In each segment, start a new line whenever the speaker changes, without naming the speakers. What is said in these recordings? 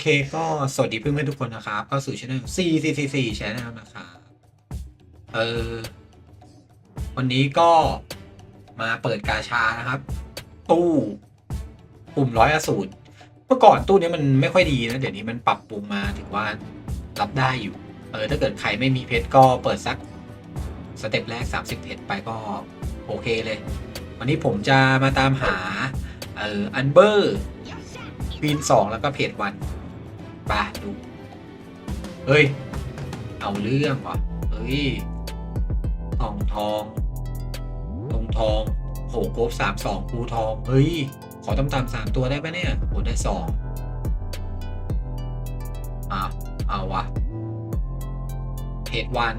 เคก็สวัสดีเพื่อนๆทุกคนนะครับเข้าสู่ช่อง C C C C Channel นะครับเออวันนี้ก็มาเปิดกาชานะครับ ตู้ปุ่มร้อยอสูรเมื่อก่อนตู้นี้มันไม่ค่อยดีนะ เดี๋ยวนี้มันปรับปรุงมาถือว่ารับได้อยู่ เออถ้าเกิดใครไม่มีเพชรก็เปิดสักสเต็ปแรก 30เพชรไปก็โอเคเลย วันนี้ผมจะมาตามหาเอออันเบอร์วีนสองแล้วก็เพจวัน ไปดู เฮ้ย เอาเรื่องว่ะเฮ้ยทองทองทองทองโหโกบสามสองปูทอง เฮ้ย ขอตำตำสามตัวได้ปะเนี่ยโหได้สองอ้าวเอาวะเพจวัน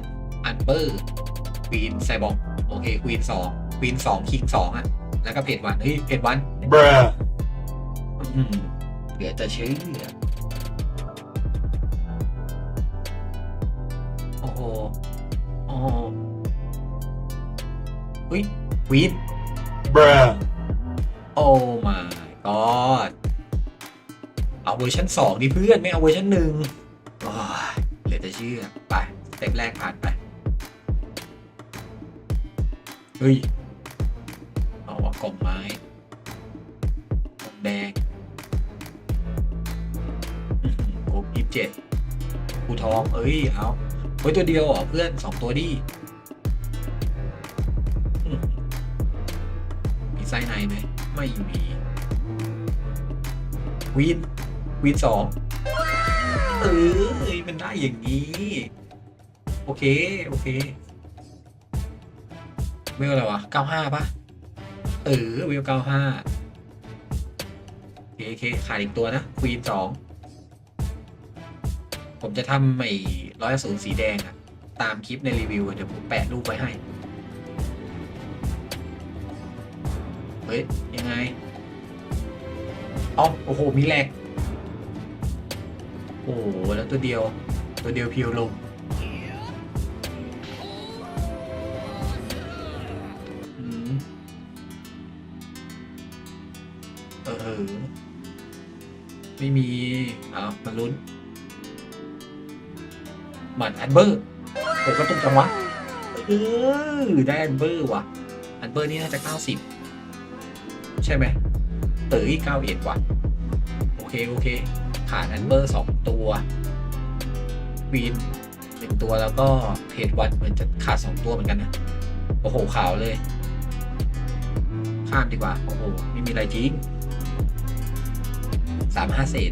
อันเบอร์ควีนไซบอร์โอเคควีนสองควีนสองคิงสองอะแล้วก็เพจวันเฮ้ยเพจวัน
Bruh.
อืมเหลือจะเชื่อ โอ้โหโอ้โหอุ้ยควีน
Bruh.
โอ้ my god เอาเวอร์ชันสองดิเพื่อน ไม่เอาเวอร์ชันหนึ่งโอ้ยเหลือจะเชื่อ ไปสเต็ปแรกผ่านไป เฮ้ย เอาว่ากล่องไม้กล่องแดงอื้อหือโอ้ยี่สิบเจ็ดกูทอง เอ้ย เอา เฮ้ยตัวเดียวเหรอเพื่อนสองตัวดิมีไส้ในไหมไม่มีวีนวีนสองเออเอ้ยมันได้อย่างนี้ โอเค โอเคเวลอะไรวะเก้าห้าปะเออเวลเก้าห้าโอเคโอเคขาดอีกตัวนะควีนสอง ผมจะทำไอ้ร้อยศูนย์สีแดงอะตามคลิปในรีวิวเดี๋ยวผมแปะรูปไว้ให้ เฮ้ย ยังไงเอาโอ้โห มีแหลก โอ้โห แล้วตัวเดียว ตัวเดียวเพียวลง เออ ไม่มี เอามาลุ้น หมันอันเบอร์ผมก็ตุ้มจังวะเออได้อันเบอร์ว่ะ อันเบอร์นี่น่าจะ 90 ใช่ไหมเต๋อเก้าเอ็ดว่ะ โอเค โอเค ขาดอันเบอร์สองตัววีนหนึ่งตัวแล้วก็เพจวันเหมือนจะขาดสองตัวเหมือนกันนะ โอ้โหขาวเลย ข้ามดีกว่า โอ้โห ไม่มีอะไรจริงสามห้าเศษ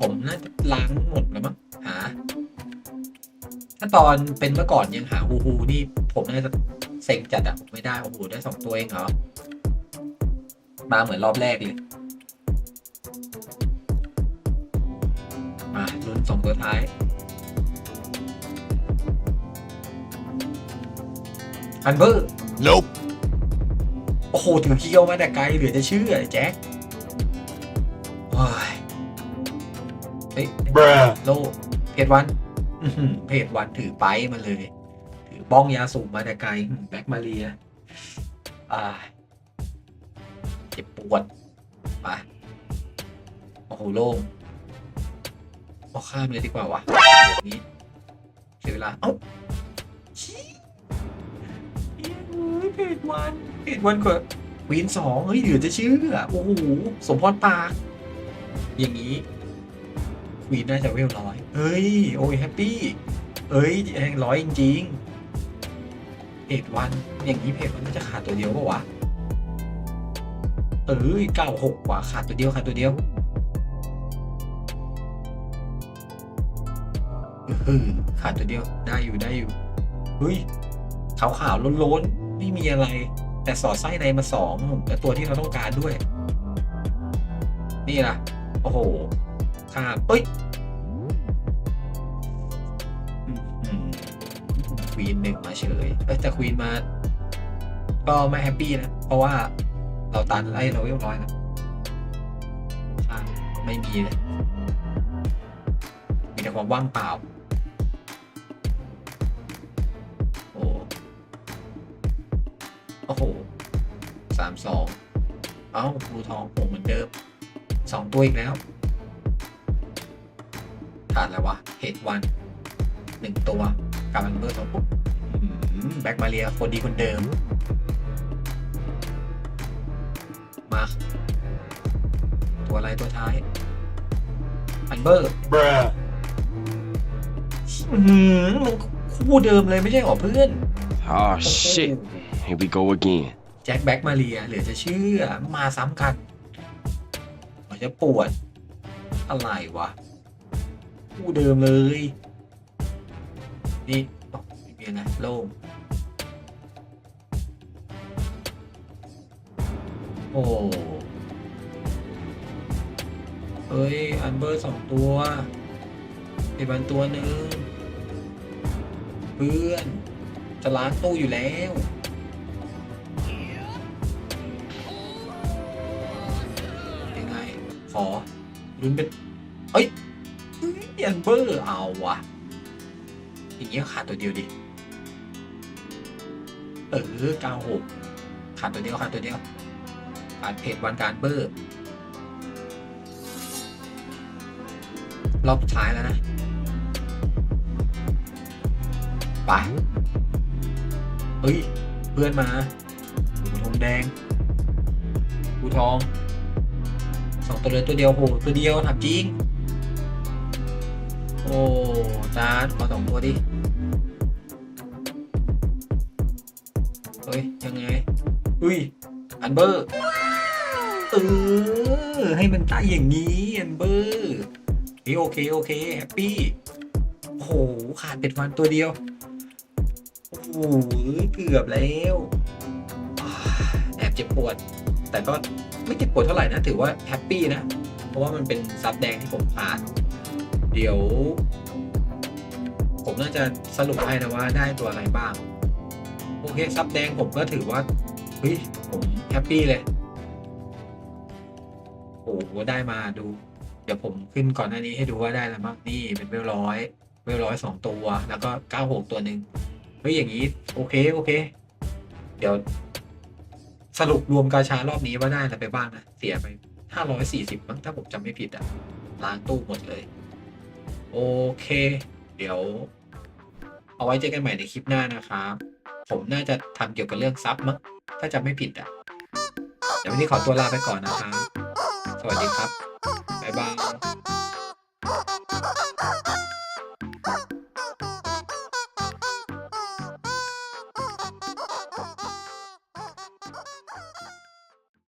ผมน่าจะล้างหมดแล้วมั้งหา ถ้าตอนเป็นเมื่อก่อนยังหาฮูฮูนี่ผมน่าจะเซ็งจัดอะผมไม่ได้โอ้โหได้สองตัวเองเหรอมาเหมือนรอบแรกเลยมาลุ้นสองตัวท้ายอันเบอร์
Nope.
โอ้โหถือเคียวมาแต่ไกลเหลือจะเชื่อแจ็ค ฮ้ย
Bruh.
โลเพจวันอื้อหือเพจวันถือไปมาเลย ถือบ้องยาสูบมาแต่ไกลอื้อแบ็กมาเรียอ่าเจ็บปวดไปโอ้โหโล่งเอาข้ามเลยดีกว่าวะแบบนี้เสียเวลา เอ้าชี้เฮ้ยเพจวันเพจวันกว่าควีนสองเฮ้ยเหลือจะเชื่อโอ้โหสมพรปาก อย่างนี้ ควีนน่าจะเวลร้อยเฮ้ย โอ้ยแฮปปี้ เอ้ยแองร้อยจริงๆเพจวัน อย่างนี้เพจวันน่าจะขาดตัวเดียวปะวะ เอ้ยเก้าหกกว่าขาดตัวเดียวขาดตัวเดียวเออขาดตัวเดียวได้อยู่ได้อยู่ เฮ้ยขาวขาวๆโล้นไม่มีอะไร แต่สอดไส้ในมาสองและตัวที่เราต้องการด้วย นี่ล่ะ โอ้โห ข้ามเอ้ยอืมควีนหนึ่งมาเฉยเอ้ยแต่ควีนมา ก็ไม่แฮปปี้นะ เพราะว่าเราตันไล่เราเรียบร้อยแล้วใช่ไม่มีเลยมีแต่ความว่างเปล่า โอ้โอ้โหสามสองเอ้าบลูทองผมเหมือนเดิมสองตัวอีกแล้ว ขาดอะไรวะเฮดวันหนึ่งตัวกับอันเบอร์สองปุ๊บแบ็กมาเรียคนดีคนเดิม มา ตัวอะไรตัวท้าย อันเบอร์
Bruh.
อื้อหือมันคู่เดิมเลยไม่ใช่หรอเพื่อน
Oh shit. Here we go again.
แจ็คแบ็กมาเรียเหลือจะเชื่อมาซ้ำกันมันจะปวดอะไรวะ คู่เดิมเลย นี่บอกไม่มีอะโล่งโอ้เฮ้ย อันเบอร์สองตัวไอ้บันตัวหนึ่งเพื่อน จะล้างตู้อยู่แล้วยังไง ขอลุ้นเป็น นเบอร์เอาวะอย่างเงี้ยขาดตัวเดียวดิ เออเก้าหกขาดตัวเดียวขาดตัวเดียวขาดเพจวันการเบอร์ รอบสุดท้ายแล้วนะไปเฮ้ย เพื่อนมาหูทองแดงหูทองสองตัวเลยตัวเดียวโหตัวเดียวถามจริง โอ้จาขอสองตัวดิ เฮ้ย ยังไง อุ้ย อันเบอร์ เออ ให้มันตายอย่างนี้ อันเบอร์เฮ้ยโอเค โอเค แฮปปี้ โอ้โห ขาดเป็ดวันตัวเดียว โอ้โห เกือบแล้วอแอบเจ็บปวด แต่ก็ไม่เจ็บปวดเท่าไหร่นะ ถือว่าแฮปปี้นะ เพราะว่ามันเป็นซับแดงที่ผมผ่าน เดี๋ยว ผมน่าจะสรุปให้นะว่าได้ตัวอะไรบ้าง โอเคซับแดงผมก็ถือว่าเฮ้ยผมแฮปปี้เลยโอ้โหได้มาดู เดี๋ยวผมขึ้นก่อนหน้านี้ให้ดูว่าได้อะไรบ้างนี่เป็นเวลร้อยเวลร้อยสองตัว แล้วก็เก้าหกตัวหนึ่งเฮ้ยอย่างนี้ โอเคโอเค เดี๋ยว สรุปรวมกาชารอบนี้ว่าได้อะไรไปบ้างนะเสียไปห้าร้อยสี่สิบมั้งถ้าผมจำไม่ผิดอะล้างตู้หมดเลย โอเค เดี๋ยว เอาไว้เจอกันใหม่ในคลิปหน้านะครับ ผมน่าจะทำเกี่ยวกับเรื่องซับมั้งถ้าจำไม่ผิดอะ เดี๋ยววันนี้ขอตัวลาไปก่อนนะครับ สวัสดีครับ บ๊ายบาย